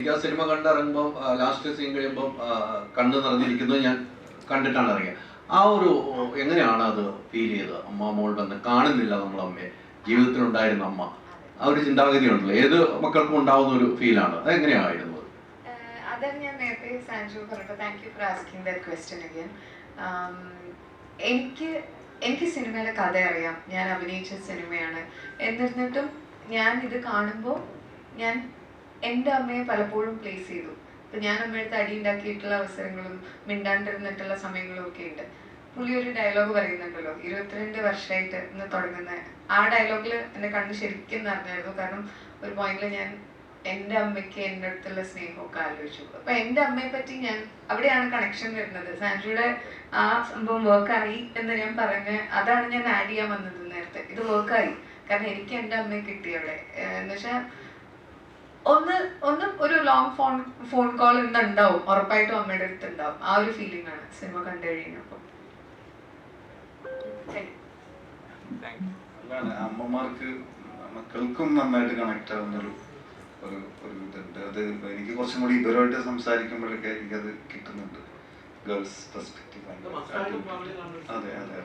Cinema കണ്ടിറങ്ങുമ്പോൾ last scene കഴിയുമ്പോൾ കണ്ണു നിറഞ്ഞിരിക്കുന്നത് ഞാൻ കണ്ടിട്ടാണ് ഇറങ്ങിയത്. ആ ഒരു എങ്ങനെയാണ് അത് ഫീൽ ചെയ്തത്? അമ്മ മോൾ ബന്ധം കാണുന്നില്ല നമ്മൾ അമ്മയെ. ജീവിതത്തിലുണ്ടായിരുന്ന അമ്മ. ആ ഒരു ചിന്താഗതി ഉണ്ടല്ലോ. ഏത് മക്കൾക്കും ഉണ്ടാവുന്ന ഒരു ഫീലാണ് അത് അതാണ് ഞാൻ നേരത്തെ സാൻജു ഫോർ ആസ്കിങ് ക്വസ്റ്റ്യൻ എനിക്ക് എനിക്ക് സിനിമയുടെ കഥ അറിയാം. ഞാൻ അഭിനയിച്ച സിനിമയാണ്. എന്നിരുന്നിട്ടും ഞാൻ ഇത് കാണുമ്പോൾ ഞാൻ എന്റെ അമ്മയെ പലപ്പോഴും പ്ലേസ് ചെയ്തു. ഇപ്പം ഞാൻ അമ്മയടുത്ത് അടി ഉണ്ടാക്കിയിട്ടുള്ള അവസരങ്ങളും മിണ്ടാണ്ടിരുന്നിട്ടുള്ള സമയങ്ങളും ഒക്കെ ഉണ്ട്. പുള്ളി ഒരു ഡയലോഗ് പറയുന്നുണ്ടല്ലോ. ഇരുപത്തിരണ്ട് വർഷമായിട്ട് ഇന്ന് തുടങ്ങുന്ന ആ ഡയലോഗിൽ എന്റെ കണ്ണ് ശരിക്കും നിറഞ്ഞായിരുന്നു. കാരണം ഒരു പോയിന്റിൽ ഞാൻ എന്റെ അമ്മയ്ക്ക് എന്റെ അടുത്തുള്ള സ്നേഹമൊക്കെ ആലോചിച്ചു. അപ്പൊ എന്റെ അമ്മയെ പറ്റി ഞാൻ അവിടെയാണ് കണക്ഷൻ വരുന്നത്. സാൻഡ്രിയുടെ ആ സംഭവം വർക്കായി എന്ന് ഞാൻ പറഞ്ഞ് അതാണ് ഞാൻ ആഡ് ചെയ്യാൻ വന്നത് നേരത്തെ. ഇത് വർക്കായി കാരണം എനിക്ക് എന്റെ അമ്മയെ കിട്ടി അവിടെ. എന്ന് വെച്ചാൽ ഒന്ന് ഒന്ന് ഒരു ലോങ് ഫോൺ ഫോൺ കോൾ ഇന്ന് ഉണ്ടാവും ഉറപ്പായിട്ടും അമ്മയുടെ അടുത്ത് ഉണ്ടാവും ആ ഒരു ഫീലിംഗ് ആണ് സിനിമ കണ്ടു കഴിഞ്ഞപ്പോൾ അമ്മമാർക്ക് മക്കൾക്കും നന്നായിട്ട് കണക്ട് ആവുന്ന ഒരു ഒരു ഒരു ഇതുണ്ട്. അത് എനിക്ക് കുറച്ചും കൂടി ഇവരുമായിട്ട് സംസാരിക്കുമ്പോഴൊക്കെ എനിക്കത് കിട്ടുന്നുണ്ട്. ഗേൾസ് പെർസ്പെക്റ്റീവ് അതെ അതെ.